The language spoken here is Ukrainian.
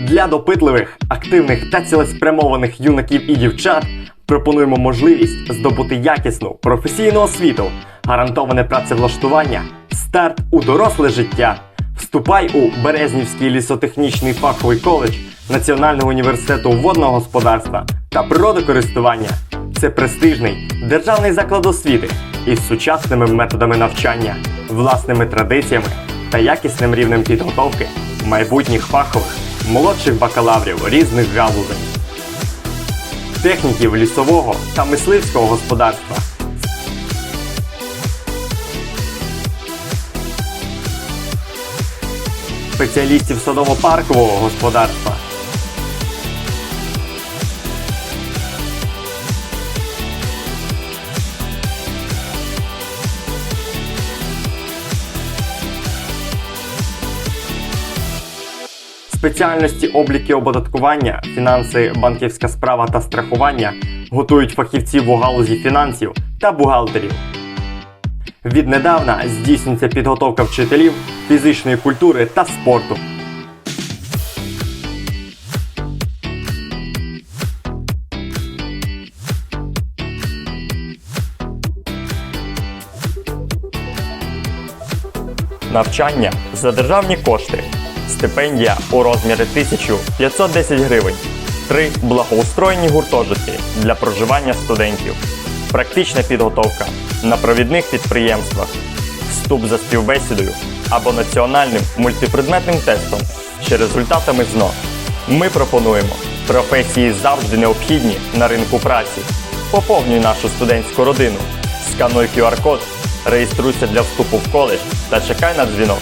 Для допитливих, активних та цілеспрямованих юнаків і дівчат пропонуємо можливість здобути якісну професійну освіту, гарантоване працевлаштування, старт у доросле життя. Вступай у Березнівський лісотехнічний фаховий коледж Національного університету водного господарства та природокористування. Це престижний державний заклад освіти із сучасними методами навчання, власними традиціями та якісним рівнем підготовки майбутніх фахових молодших бакалаврів різних галузей, техніків лісового та мисливського господарства. Спеціалістів садово-паркового господарства, Спеціальності обліки оподаткування, фінанси, банківська справа та страхування готують фахівців у галузі фінансів та бухгалтерів. Віднедавна здійснюється підготовка вчителів фізичної культури та спорту. Навчання за державні кошти. Стипендія у розмірі 1510 гривень. Три благоустроєні гуртожитки для проживання студентів. Практична підготовка на провідних підприємствах. Вступ за співбесідою або національним мультипредметним тестом чи результатами ЗНО. Ми пропонуємо професії завжди необхідні на ринку праці. Поповнюй нашу студентську родину. Скануй QR-код, реєструйся для вступу в коледж та чекай на дзвінок.